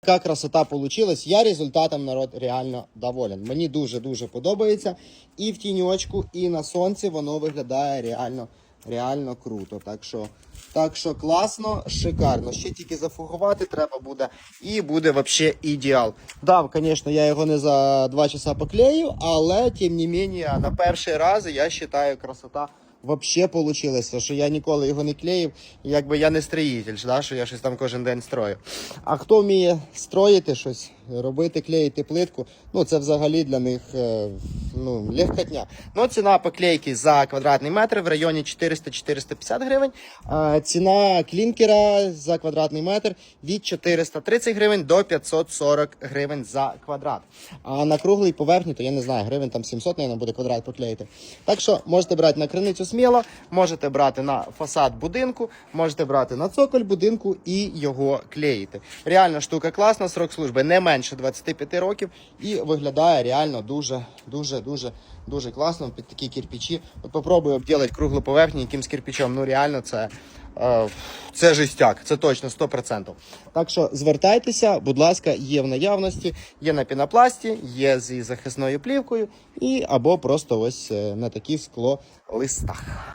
Така красота получилась. Я результатом народ реально доволен. Мені дуже-дуже подобається. І в тіньочку, і на сонці воно виглядає реально, реально круто. Так що, так що класно, шикарно. Ще тільки зафугувати треба буде, і буде вообще ідеал. Да, звісно, я його не за 2 часа поклею, але тим не менее, на перший раз я вважаю, красота вообще вийшло, що я ніколи його не клеїв, якби я не строїтель, да, що я щось там кожен день строю. А хто вміє строїти щось, робити, клеїти плитку, ну це взагалі для них е, ну, легкотня. Ну, ціна поклейки за квадратний метр в районі 400-450 гривень. А ціна клінкера за квадратний метр від 430 гривень до 540 гривень за квадрат. А на круглій поверхні, то я не знаю, гривень там 700, мабуть, буде квадрат поклеїти. Так що можете брати на криницю сміло, можете брати на фасад будинку, можете брати на цоколь будинку і його клеїти. Реально штука класна, срок служби не менше 25 років і виглядає реально дуже, дуже, дуже, дуже класно під такі кирпичі. От попробую обділити круглу поверхню якимсь кирпичом. Ну реально це. е, Це жестяк, це точно 100%. Так що звертайтеся, будь ласка, є в наявності, є на пінопласті, є зі захисною плівкою і або просто ось е, на таких скло листах.